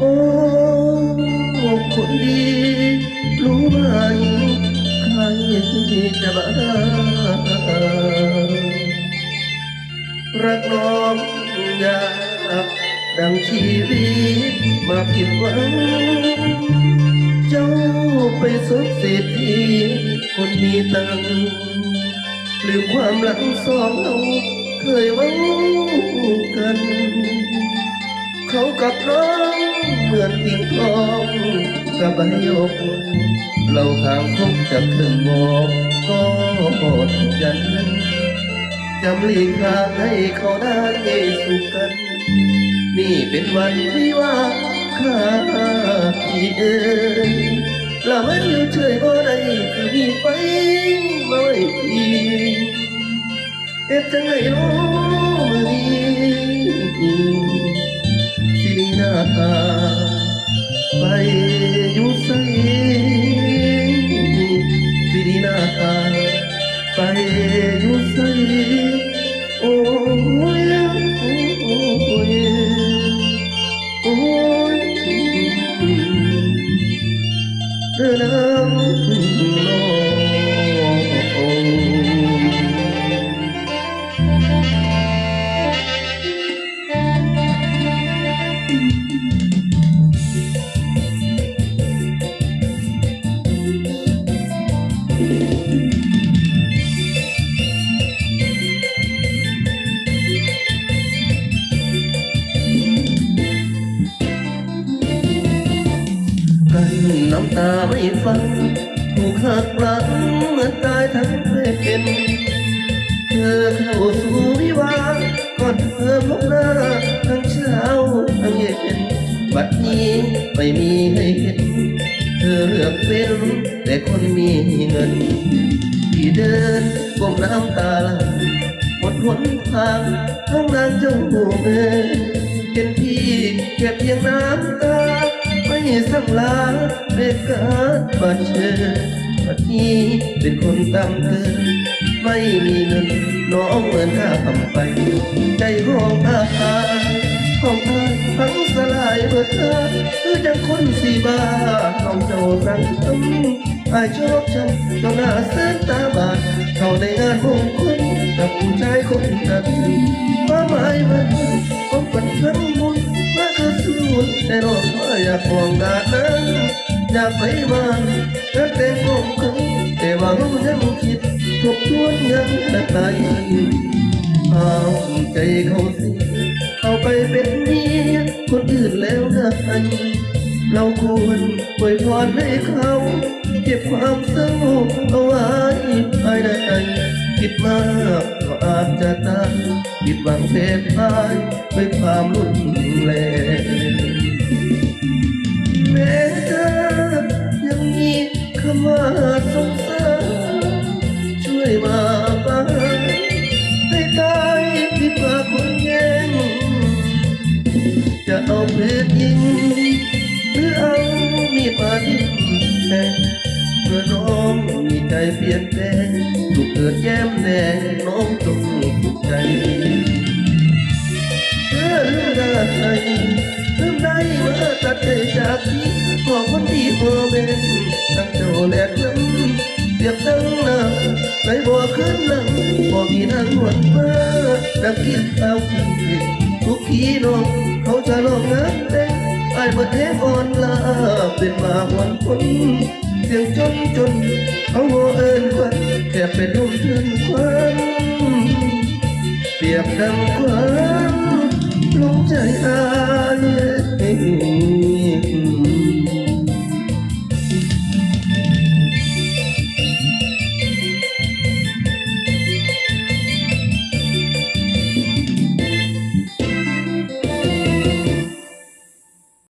โอ้คนดี รู้ไหมใครจะบ้ารักน้องอยากดังชีวิตมาผิดหวัง เจ้าไปสบเศรษฐีคนมีตังค์ลืมความหลังสองเราเคยหวังกัน เขากับน้อง เหมือนทิ้งทองกับใบหยกเราทางคบจากเครื่องบอกก็ทุกยันจำหลีกทางให้เขาได้สุขกัน นี่เป็นวันที่ว่าข้าพี่เอ๋ยละมันอยู่เฉยบ่ได้คือมีไฟไว้อีเอ็ดจังไหน อ น้ำตาไม่ฟังถูกหักหลังเหมือนตายทั้งเป็นเธอเข้าสู่วิวาก่อนเธอพบหน้าทั้งเช้าทั้งเย็นบัดนี้ไม่มีให้เห็น เธอเลือกเป็นแต่คนมีเงิน ที่เดินก้มน้ำตาไหลหมดหนทางทั้งนางเจ้าหูเอ๋ยเห็นพี่เก็บเพียงน้ำตา สังลาเด็กกาดบัดเชอบัดนี้เป็นคนตำเกินไม่มีเงินน้องเหมือนข้าทำไป ใจของอาคาของอายพังสลายเบิดเธอคือจังคนสีบ้าน้องเจ้าสังทำอายชอบช้ำเจ้าหน้าเส้นตาบาดเข้าในงานมงคลกับผู้ชายคนนั้นว่าหมายมันของปันทั้งบุญมาคือ แต่น้องว่าอยากมองดาดนั้นอยากไปบ้านนักแต่งของเขาแต่ว่าเขายังคิดทบทวนยังแต่ไหนเอาใจเขาสิเอาไปเป็นเมียคนอื่นแล้วนะเราควรปล่อยพรให้เขาเก็บความเศร้าเอาไว้ภายในคิดมากก็อาจจะตายผิดหวังเสียทายด้วยความรุนแรง จะเอาเพชรยิงหรือเอามีดมาทิ่มแทงเมื่อน้องมีใจเปลี่ยนแปลงถูกเกิดแย้มแดงน้องจงสุขใจเธอลืมได้ลืมได้เมื่อตัดใจจากพี่พอคนดีพอเป็นทั้งเจ้าและลำเปียบดังน้ำไหลบ่อขึ้นหลังบ่มีทางหวนมาดังกินข้าวกินเผ็ด ทุกทีน้องเขาจะลองงานเต้นไอ้บ่เทอ่อนลาเป็นมาหวนคนเสียงจนจนเขาหัวเอินควันแค่เป็นลมเทือนควันเปียบดังควันลงใจอาย